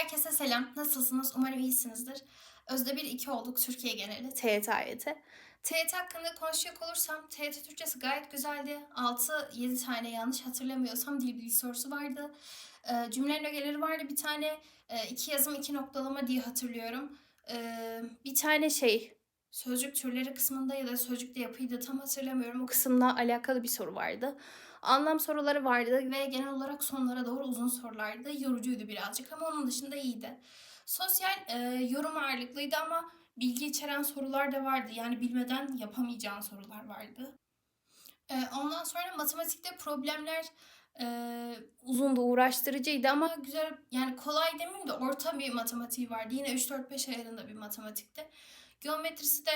Herkese selam. Nasılsınız? Umarım iyisinizdir. Özde bir iki olduk Türkiye geneli. TYT AYT. TYT hakkında konuşacak olursam TYT Türkçesi gayet güzeldi. 6-7 tane yanlış hatırlamıyorsam dil bilgi sorusu vardı. Ee, cümle ögeleri vardı bir tane. e, iki yazım iki noktalama diye hatırlıyorum. Ee, bir tane şey sözcük türleri kısmında ya da sözcükte yapıydı tam hatırlamıyorum. O kısımla alakalı bir soru vardı. Anlam soruları vardı ve genel olarak sonlara doğru uzun sorulardı. Yorucuydu birazcık ama onun dışında iyiydi. Sosyal e, yorum ağırlıklıydı ama bilgi içeren sorular da vardı. Yani bilmeden yapamayacağın sorular vardı. E, ondan sonra matematikte problemler e, uzundu, uğraştırıcıydı ama güzel yani kolay demeyeyim de orta bir matematiği vardı. Yine 3-4-5 ayarında bir matematikti. Geometrisi de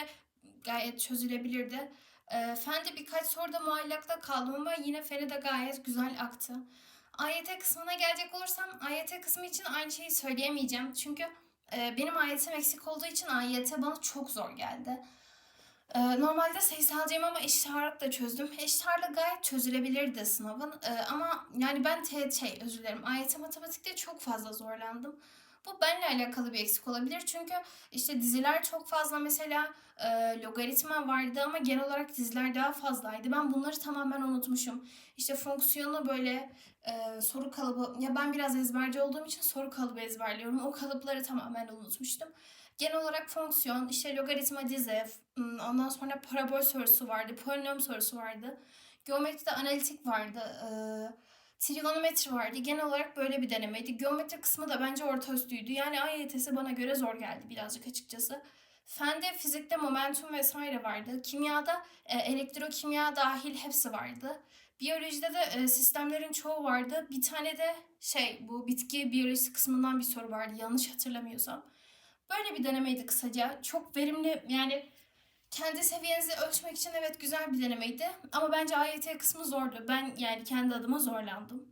gayet çözülebilirdi. E, fende birkaç soruda muallakta kaldım ama yine fene de gayet güzel aktı. AYT kısmına gelecek olursam AYT kısmı için aynı şeyi söyleyemeyeceğim. Çünkü e, benim AYT'm eksik olduğu için AYT bana çok zor geldi. E, normalde sayısalcıyım ama eşit ağırlık da çözdüm. Eşit ağırlık gayet çözülebilirdi sınavın. E, ama yani ben te, şey özür dilerim AYT matematikte çok fazla zorlandım. Bu benimle alakalı bir eksik olabilir. Çünkü işte diziler çok fazla mesela e, logaritma vardı ama genel olarak diziler daha fazlaydı. Ben bunları tamamen unutmuşum. İşte fonksiyonu böyle e, soru kalıbı ya ben biraz ezberci olduğum için soru kalıbı ezberliyorum. O kalıpları tamamen unutmuştum. Genel olarak fonksiyon, işte logaritma m, ondan sonra parabol sorusu vardı, polinom sorusu vardı. Geometride analitik vardı, e, trigonometri vardı. Genel olarak böyle bir denemeydi. Geometri kısmı da bence orta üstüydü. Yani AYT'si bana göre zor geldi birazcık açıkçası. Fende fizikte momentum vesaire vardı. Kimyada e, elektrokimya dahil hepsi vardı. Biyolojide de e, sistemlerin çoğu vardı. Bir tane de şey bu bitki biyolojisi kısmından bir soru vardı yanlış hatırlamıyorsam. Böyle bir denemeydi kısaca. Çok verimli yani kendi seviyenizi ölçmek için evet güzel bir denemeydi. Ama bence AYT kısmı zordu. Ben yani kendi adıma zorlandım.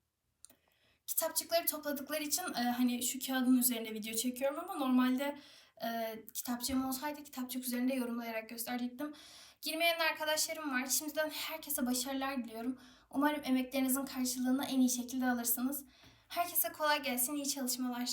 Kitapçıkları topladıkları için e, hani şu kağıdın üzerinde video çekiyorum ama normalde e, kitapçığım olsaydı kitapçık üzerinde yorumlayarak gösterecektim. Girmeyen arkadaşlarım var. Şimdiden herkese başarılar diliyorum. Umarım emeklerinizin karşılığını en iyi şekilde alırsınız. Herkese kolay gelsin, iyi çalışmalar.